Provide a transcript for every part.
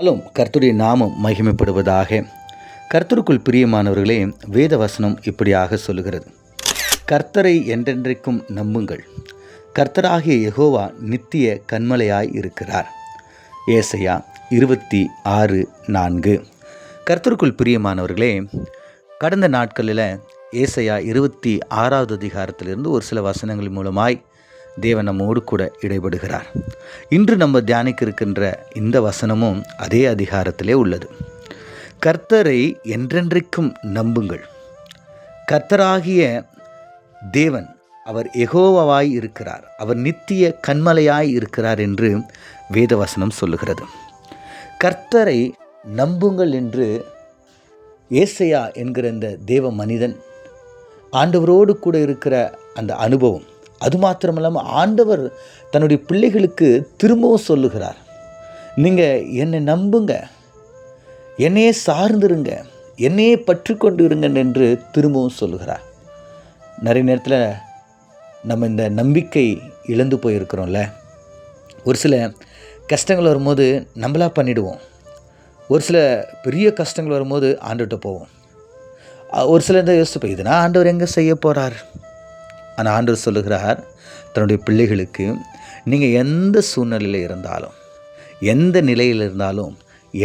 Hello கர்த்தருடைய நாமம் மகிமைப்படுவதாக. கர்த்தருக்குள் பிரியமானவர்களே வேத வசனம் இப்படியாக சொல்லுகிறது. கர்த்தரை என்றென்றைக்கும் நம்புங்கள். கர்த்தராகிய யகோவா நித்திய கண்மலையாய் இருக்கிறார். ஏசையா இருபத்தி ஆறு நான்கு. கர்த்தருக்குள் பிரியமானவர்களே கடந்த நாட்களில் ஏசையா இருபத்தி ஆறாவது அதிகாரத்திலிருந்து ஒரு சில வசனங்கள் மூலமாய் தேவன் நம்மோடு கூட இடைபடுகிறார். இன்று நம்ம தியானிக்க இருக்கின்ற இந்த வசனமும் அதே அதிகாரத்திலே உள்ளது. கர்த்தரை என்றென்றைக்கும் நம்புங்கள். கர்த்தராகிய தேவன் அவர் எகோவாய் இருக்கிறார். அவர் நித்திய கண்மலையாய் இருக்கிறார் என்று வேதவசனம் சொல்லுகிறது. கர்த்தரை நம்புங்கள் என்று ஏசையா என்கிற இந்த தேவ மனிதன் ஆண்டவரோடு கூட இருக்கிற அந்த அனுபவம் அது மாத்திரமில்லாமல் ஆண்டவர் தன்னுடைய பிள்ளைகளுக்கு திரும்பவும் சொல்லுகிறார். நீங்கள் என்னை நம்புங்க. என்னையே சார்ந்திருங்க. என்னையே பற்றி கொண்டு இருங்க என்று திரும்பவும் சொல்லுகிறார். நிறைய நேரத்தில் நம்ம இந்த நம்பிக்கை இழந்து போயிருக்கிறோம்ல. ஒரு சில கஷ்டங்கள் வரும்போது நம்மளா பண்ணிவிடுவோம் ஒரு சில பெரிய கஷ்டங்கள் வரும்போது ஆண்டுகிட்ட போவோம். ஒரு சில இந்த யோசிப்போம் இதுனா ஆண்டவர் எங்கே செய்ய போகிறார் ஆனால் ஆண்டவர் சொல்லுகிறார் தன்னுடைய பிள்ளைகளுக்கு நீங்கள் எந்த சூழ்நிலையில் இருந்தாலும் எந்த நிலையில் இருந்தாலும்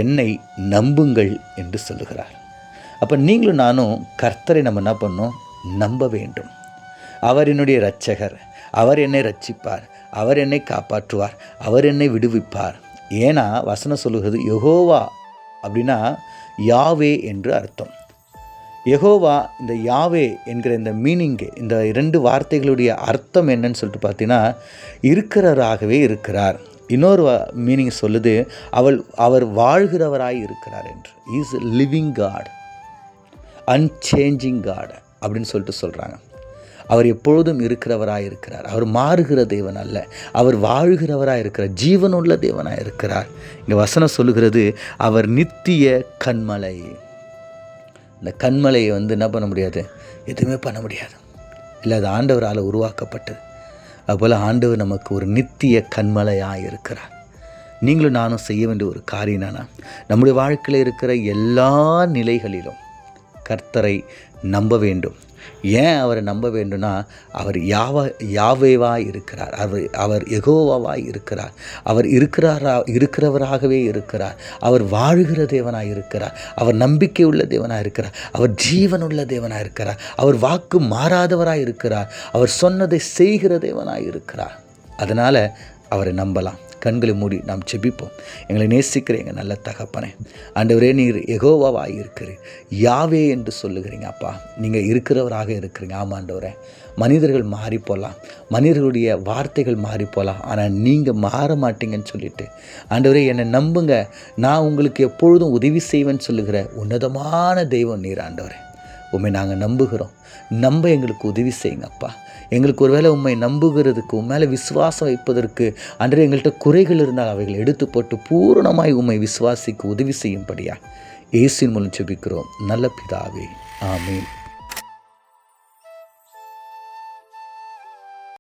என்னை நம்புங்கள் என்று சொல்லுகிறார். அப்போ நீங்களும் நானும் கர்த்தரை நம்ம என்ன பண்ணோம் நம்ப வேண்டும். அவர் என்னுடைய இரட்சகர் அவர் என்னை ரட்சிப்பார் அவர் என்னை காப்பாற்றுவார் அவர் என்னை விடுவிப்பார். ஏன்னா வசனம் சொல்லுகிறது யகோவா அப்படின்னா யாவே என்று அர்த்தம். யகோவா இந்த யாவே என்கிற இந்த மீனிங்கு இந்த இரண்டு வார்த்தைகளுடைய அர்த்தம் என்னன்னு சொல்லிட்டு பார்த்தீங்கன்னா இருக்கிறவராகவே இருக்கிறார். இன்னொரு மீனிங் சொல்லுது அவள் அவர் வாழ்கிறவராய் இருக்கிறார் என்று. Is living God unchanging God அப்படின்னு சொல்லிட்டு சொல்கிறாங்க அவர் எப்பொழுதும் இருக்கிறவராக இருக்கிறார். அவர் மாறுகிற தேவன் அல்ல. அவர் வாழ்கிறவராக இருக்கிறார். ஜீவனுள்ள தேவனாக இருக்கிறார். இங்கே வசனம் சொல்லுகிறது அவர் நித்திய கண்மலை அந்த கண்மலையை வந்து என்ன பண்ண முடியாது? எதுவுமே பண்ண முடியாது. இல்லை அது ஆண்டவரால் உருவாக்கப்பட்டது. அதுபோல் ஆண்டவர் நமக்கு ஒரு நித்திய கண்மலையாக இருக்கிறார். நீங்களும் நானும் செய்ய வேண்டிய ஒரு காரியம் என்னன்னா நம்முடைய வாழ்க்கையில் இருக்கிற எல்லா நிலைகளிலும் கர்த்தரை நம்ப வேண்டும். ஏன் அவரை நம்ப வேண்டும்னா அவர் யாவ யாவேவாய் இருக்கிறார். அவர் அவர் எகோவாவாய் இருக்கிறார். அவர் இருக்கிறாரா இருக்கிறவராகவே இருக்கிறார். அவர் வாழ்கிற தேவனாய் இருக்கிறார். அவர் நம்பிக்கை உள்ள தேவனாக இருக்கிறார். அவர் ஜீவனுள்ள தேவனாக இருக்கிறார். அவர் வாக்கு மாறாதவராக இருக்கிறார். அவர் சொன்னதை செய்கிற தேவனாக இருக்கிறார். அதனால் அவரை நம்பலாம். கண்களை மூடி நாம் செபிப்போம். எங்களை நேசிக்கிற எங்கள் நல்ல தகப்பனே ஆண்டவரே நீர் எகோவாவாக இருக்கிறீர். யாவே என்று சொல்லுகிறீங்க அப்பா. நீங்கள் இருக்கிறவராக இருக்கிறீங்க. ஆமாண்டவரே மனிதர்கள் மாறி போகலாம். மனிதர்களுடைய வார்த்தைகள் மாறி போகலாம். ஆனால் நீங்கள் மாற மாட்டீங்கன்னு சொல்லிட்டு ஆண்டவரே என்னை நம்புங்க. நான் உங்களுக்கு எப்பொழுதும் உதவி செய்வேன்னு சொல்லுகிற உன்னதமான தெய்வம் நீர் ஆண்டவரே. உண்மை நாங்கள் நம்புகிறோம். நம்ப எங்களுக்கு உதவி செய்யுங்க அப்பா எங்களுக்கு ஒருவேளை உண்மை நம்புகிறதுக்கு உன் மேலே விசுவாசம் வைப்பதற்கு அன்று எங்கள்கிட்ட குறைகள் இருந்தால் அவைகளை எடுத்து போட்டு பூரணமாய் உண்மை விசுவாசிக்கு உதவி செய்யும்படியா. இயேசுவின் மூலம் செபிக்கிறோம் நல்ல பிதாவே. ஆமீன்.